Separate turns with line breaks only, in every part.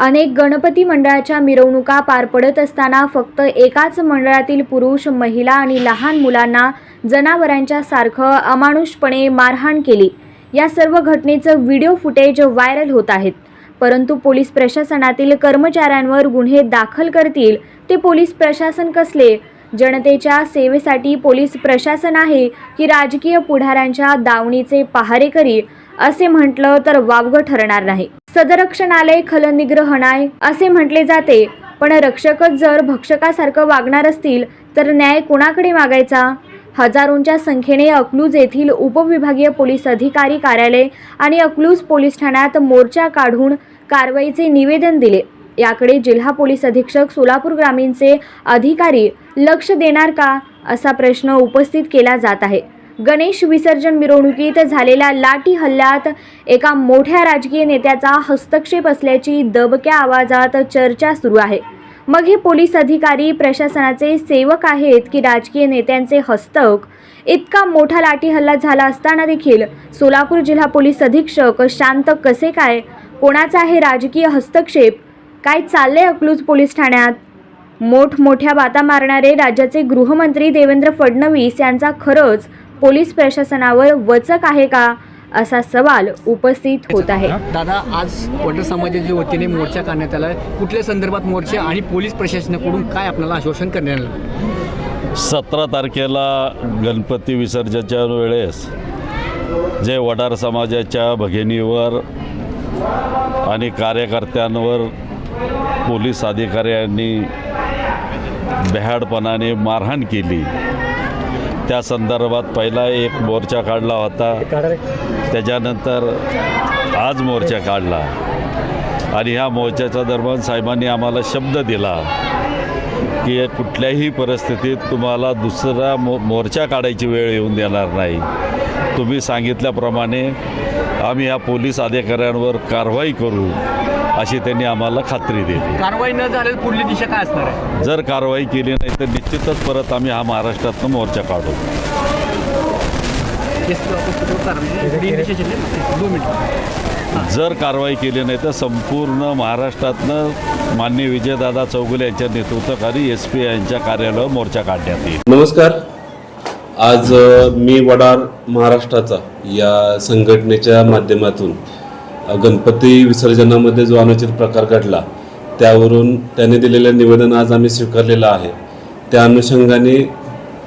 अनेक गणपती मंडळाच्या मिरवणुका पार पडत असताना फक्त एकाच मंडळातील पुरुष महिला आणि लहान मुलांना जनावरांच्या सारखं अमानुषपणे मारहाण केली. या सर्व घटनेचं व्हिडिओ फुटेज व्हायरल होत आहेत. परंतु पोलीस प्रशासनातील कर्मचाऱ्यांवर गुन्हे दाखल करतील ते पोलीस प्रशासन कसले? जनतेच्या सेवेसाठी पोलीस प्रशासन आहे की राजकीय पुढाऱ्यांच्या दावणीचे पहारेकरी असे म्हटलं तर वावगं ठरणार नाही. सदरक्षणालय खलनिग्रहणाय असे म्हटले जाते. पण रक्षकच जर भक्षकासारखं वागणार असतील तर न्याय कोणाकडे मागायचा? हजारोंच्या संख्येने अकलूज येथील उपविभागीय पोलीस अधिकारी कार्यालय आणि अकलूज पोलीस ठाण्यात मोर्चा काढून कारवाईचे निवेदन दिले. याकडे जिल्हा पोलीस अधीक्षक सोलापूर ग्रामीणचे अधिकारी लक्ष देणार का? असा प्रश्न उपस्थित केला जात आहे. गणेश विसर्जन मिरवणुकीत झालेल्या लाठी हल्ल्यात एका मोठ्या राजकीय नेत्याचा हस्तक्षेप असल्याची दबक्या आवाजात चर्चा सुरू आहे. मग हे पोलीस अधिकारी प्रशासनाचे सेवक आहेत की राजकीय नेत्यांचे हस्तक? इतका मोठा लाठी हल्ला झाला असताना देखील सोलापूर जिल्हा पोलीस अधीक्षक शांत कसे काय? कोणाचा आहे राजकीय हस्तक्षेप? काय चालले अकलूज पोलीस ठाण्यात? मोठमोठ्या बाता मारणारे राज्याचे गृहमंत्री देवेंद्र फडणवीस यांचा खरंच पोलीस प्रशासनावर वचक आहे का असा सवाल उपस्थित होत आहे.
दादा आज वडर समाजाच्या वतीने मोर्चा काढण्यात आला कुठल्या संदर्भात मोर्चा आणि पोलीस प्रशासनाकडून काय आपल्याला आश्वासन करण्यात आलं?
सतरा तारखेला गणपती विसर्जनाच्या वेळेस जे वडार समाजाच्या भगिनीवर आणि कार्यकर्त्यांवर पोलीस अधिकाऱ्यांनी बेहाडपणाने मारहाण केली त्या संदर्भात पहिला एक मोर्चा काढला होता. त्याच्यानंतर आज मोर्चा काढला. आणि ह्या मोर्चाच्या दरम्यान साहेबांनी आम्हाला शब्द दिला की कुठल्याही परिस्थितीत तुम्हाला दुसरा मो मोर्चा काढायची वेळ येऊन देणार नाही. तुम्ही सांगितल्याप्रमाणे आम्ही ह्या पोलीस अधिकाऱ्यांवर कारवाई करू. अशी त्यांनी आम्हाला खात्री दिली.
कारवाई न झाल्यास पुढली दिशा काय असणार आहे?
जर कारवाई केली नाही तर निश्चितच परत आम्ही हा महाराष्ट्रातनं मोर्चा काढू. जर कारवाई केली नाही तर संपूर्ण महाराष्ट्रातनं माननीय विजयदादा चौगुले यांच्या नेतृत्वाखाली एस पी यांच्या कार्यालयावर मोर्चा काढण्यात येईल.
नमस्कार. आज मी वडार महाराष्ट्राचा या संघटनेच्या माध्यमातून गणपती विसर्जनामध्ये जो अनुचित प्रकार घडला त्यावरून त्याने दिलेलं निवेदन आज आम्ही स्वीकारलेलं आहे. त्या अनुषंगाने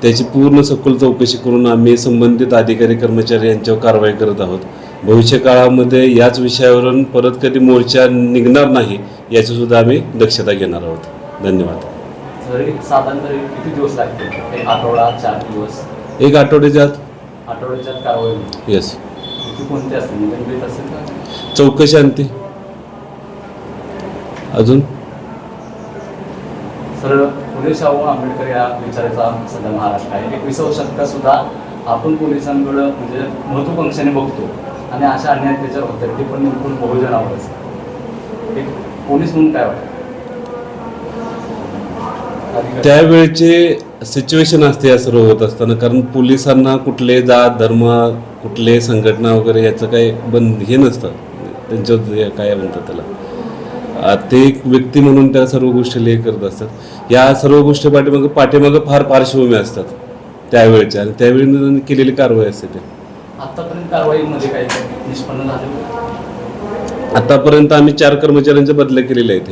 त्याची पूर्ण सखोल चौकशी करून आम्ही संबंधित अधिकारी कर्मचारी यांच्यावर कारवाई करत आहोत. भविष्य काळामध्ये याच विषयावरून परत कधी मोर्चा निघणार नाही याची सुद्धा आम्ही दक्षता घेणार आहोत. धन्यवाद.
किती दिवस लागतील? एक आठवडा चार दिवस?
एक आठवड्याच्या आत.
होईल.
येस
कोणते असतील?
चौकशी आणते. अजून?
सरळ फुले शाहू आंबेडकर या विचाराचा सध्या महाराष्ट्र आहे. एकविसावं शतकात सुद्धा आपण पोलिसांकडं म्हणजे महत्वाकांक्षाने बघतो. आणि अशा अन्याय त्याच्यावर होतात ते पण नेमकून बहुजनावरच एक पोलीस म्हणून काय वाटतं?
त्यावेळेचे सिच्युएशन असते या सर्व होत असताना. कारण पोलिसांना कुठले जात धर्म कुठले संघटना वगैरे याचं काही बंद हे नसतं. त्यांच्यावर हे काय म्हणतात त्याला? ते एक व्यक्ती म्हणून त्या सर्व गोष्टी हे करत असतात. या सर्व गोष्टी पाठीमागं पाठीमागं फार पार्श्वभूमी असतात त्यावेळेच्या आणि त्यावेळी केलेली कारवाई असते ते.
आतापर्यंत कारवाईमध्ये काही निष्पन्न झालं?
आतापर्यंत आम्ही चार कर्मचाऱ्यांचे बदल्या केलेले आहेत